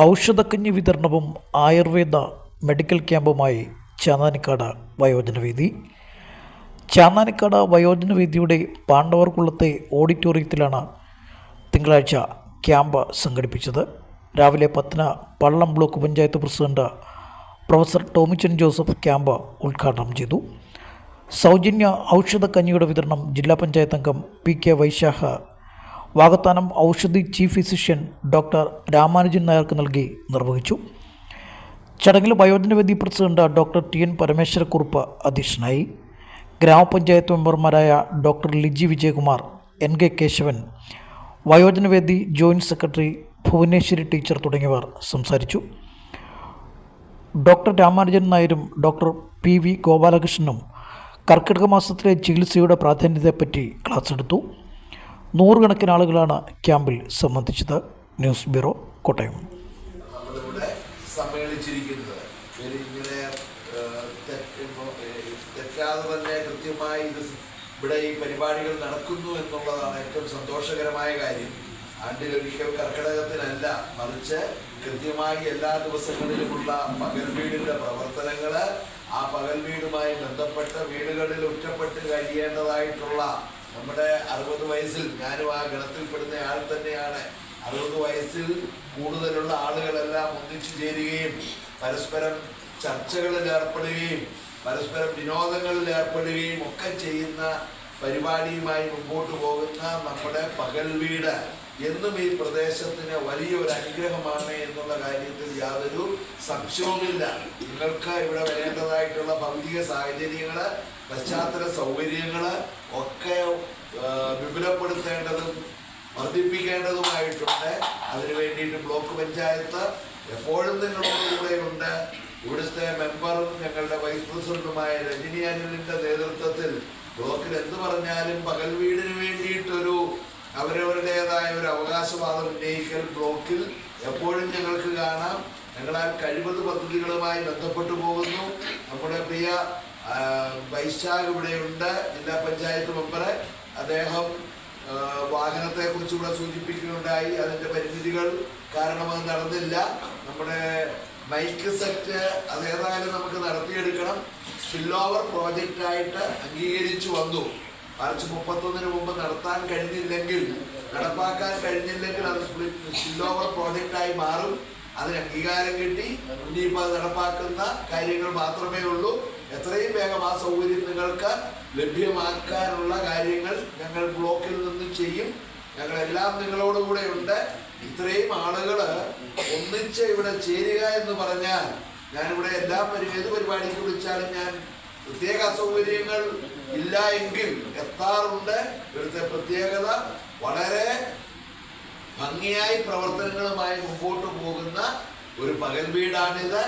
ഔഷധക്കഞ്ഞി വിതരണവും ആയുർവേദ മെഡിക്കൽ ക്യാമ്പുമായി ചാന്നാനിക്കാട് വയോജനവേദി ചാന്നാനിക്കാട് വയോജനവേദിയുടെ പാണ്ഡവർകുളത്തെ ഓഡിറ്റോറിയത്തിലാണ് തിങ്കളാഴ്ച ക്യാമ്പ് സംഘടിപ്പിച്ചത്. രാവിലെ പത്തിന് Pallam block panchayat president professor Tomichan Joseph camp ഉദ്ഘാടനം ചെയ്തു. സൗജന്യ ഔഷധക്കഞ്ഞിയുടെ വിതരണം ജില്ലാ പഞ്ചായത്ത് അംഗം P K Vaisakh Vakathanam Oushadhi chief physician doctor Ramanujan നായർക്ക് നൽകി നിർവഹിച്ചു. ചടങ്ങിൽ Vayojanavedi president doctor T N Parameswarakurup അധ്യക്ഷനായി. ഗ്രാമപഞ്ചായത്ത് മെമ്പർമാരായ doctor Liji Vijayakumar N K Kesavan Vayojanavedi joint secretary Bhuvaneswari teacher തുടങ്ങിയവർ സംസാരിച്ചു. ഡോക്ടർ രാമാനുജൻ നായരും ഡോക്ടർ പി വി ഗോപാലകൃഷ്ണനും കർക്കിടക മാസത്തിലെ ചികിത്സയുടെ പ്രാധാന്യത്തെപ്പറ്റി ക്ലാസ് എടുത്തു. നൂറുകണക്കിന് ആളുകളാണ് ക്യാമ്പിൽ സംബന്ധിച്ചത്. News bureau Kottayam. കൃത്യമായി ഇവിടെ ഈ പരിപാടികൾ നടക്കുന്നു എന്നുള്ളതാണ് ഏറ്റവും സന്തോഷകരമായ കാര്യം. ആണ്ടിലൊരിക്കൽ കർക്കിടകത്തിനല്ല മറിച്ച് കൃത്യമായി എല്ലാ ദിവസങ്ങളിലുമുള്ള പകൽ വീടിന്റെ പ്രവർത്തനങ്ങൾ ആ പകൽ വീടുമായി ബന്ധപ്പെട്ട് വീടുകളിൽ ഒറ്റപ്പെട്ട് കഴിയേണ്ടതായിട്ടുള്ള നമ്മുടെ അറുപത് വയസ്സിൽ ഞാനും ആ ഗണത്തിൽപ്പെടുന്ന ആൾ തന്നെയാണ്. അറുപത് വയസ്സിൽ കൂടുതലുള്ള ആളുകളെല്ലാം ഒന്നിച്ചു ചേരുകയും പരസ്പരം ചർച്ചകളിൽ ഏർപ്പെടുകയും പരസ്പരം വിനോദങ്ങളിൽ ഏർപ്പെടുകയും ഒക്കെ ചെയ്യുന്ന പരിപാടിയുമായി മുമ്പോട്ട് പോകുന്ന നമ്മുടെ പകൽ വീട് എന്നും ഈ പ്രദേശത്തിന് വലിയൊരു അനുഗ്രഹമാണ് എന്നുള്ള കാര്യത്തിൽ യാതൊരു സംശയവുമില്ല. നിങ്ങൾക്ക് ഇവിടെ വരേണ്ടതായിട്ടുള്ള ഭൗതിക സാഹചര്യങ്ങൾ പശ്ചാത്തല സൗകര്യങ്ങൾ ഒക്കെ വിപുലപ്പെടുത്തേണ്ടതും വർദ്ധിപ്പിക്കേണ്ടതുമായിട്ടുണ്ട്. അതിനു വേണ്ടിയിട്ട് ബ്ലോക്ക് പഞ്ചായത്ത് എപ്പോഴും നിങ്ങളുടെ കൂടെയുണ്ട് ഇവിടുത്തെ മെമ്പറും ഞങ്ങളുടെ വൈസ് പ്രസിഡന്റുമായ രജനി അനിലിന്റെ നേതൃത്വത്തിൽ ബ്ലോക്കിൽ എന്ത് പറഞ്ഞാലും പകൽ വീടിന് വേണ്ടിയിട്ടൊരു അവരവരുടേതായ ഒരു അവകാശവാദം ഉന്നയിക്കൽ ബ്ലോക്കിൽ എപ്പോഴും ഞങ്ങൾക്ക് കാണാം. ഞങ്ങളാൽ കഴിവത് പദ്ധതികളുമായി ബന്ധപ്പെട്ടു പോകുന്നു. നമ്മുടെ പ്രിയ വൈശാഖ് ഇവിടെയുണ്ട്. ജില്ലാ പഞ്ചായത്ത് മെമ്പർ അദ്ദേഹം വാഹനത്തെ കുറിച്ച് ഇവിടെ സൂചിപ്പിക്കുകയുണ്ടായി. അതിന്റെ പരിമിതികൾ കാരണം അത് നടന്നില്ല. നമ്മുടെ ബൈക്ക് സെറ്റ് അതേതായാലും നമുക്ക് നടത്തിയെടുക്കണം. സ്പിൽ ഓവർ പ്രോജക്റ്റ് ആയിട്ട് അംഗീകരിച്ചു വന്നു. മാർച്ച് മുപ്പത്തൊന്നിന് മുമ്പ് നടത്താൻ കഴിഞ്ഞില്ലെങ്കിൽ നടപ്പാക്കാൻ കഴിഞ്ഞില്ലെങ്കിൽ അത് സ്പിൽ ഓവർ പ്രോജക്റ്റ് ആയി മാറും. അതിന് അംഗീകാരം കിട്ടി. ഇനിയിപ്പോൾ നടപ്പാക്കുന്ന കാര്യങ്ങൾ മാത്രമേ ഉള്ളൂ. എത്രയും വേഗം ആ സൗകര്യം നിങ്ങൾക്ക് ലഭ്യമാക്കാനുള്ള കാര്യങ്ങൾ ഞങ്ങൾ ബ്ലോക്കിൽ നിന്ന് ചെയ്യും. ഞങ്ങളെല്ലാം നിങ്ങളോട് കൂടെ ഉണ്ട്. ഇത്രയും ആളുകൾ ഒന്നിച്ച് ഇവിടെ ചേരുക എന്ന് പറഞ്ഞാൽ ഞാനിവിടെ എല്ലാ ഏത് പരിപാടിക്ക് വിളിച്ചാലും ഞാൻ പ്രത്യേക അസൗകര്യങ്ങൾ ഇല്ല എങ്കിൽ എത്താറുണ്ട്. ഇവിടുത്തെ പ്രത്യേകത വളരെ ഭംഗിയായി പ്രവർത്തനങ്ങളുമായി മുമ്പോട്ട് പോകുന്ന ഒരു പകൽ വീടാണിത്.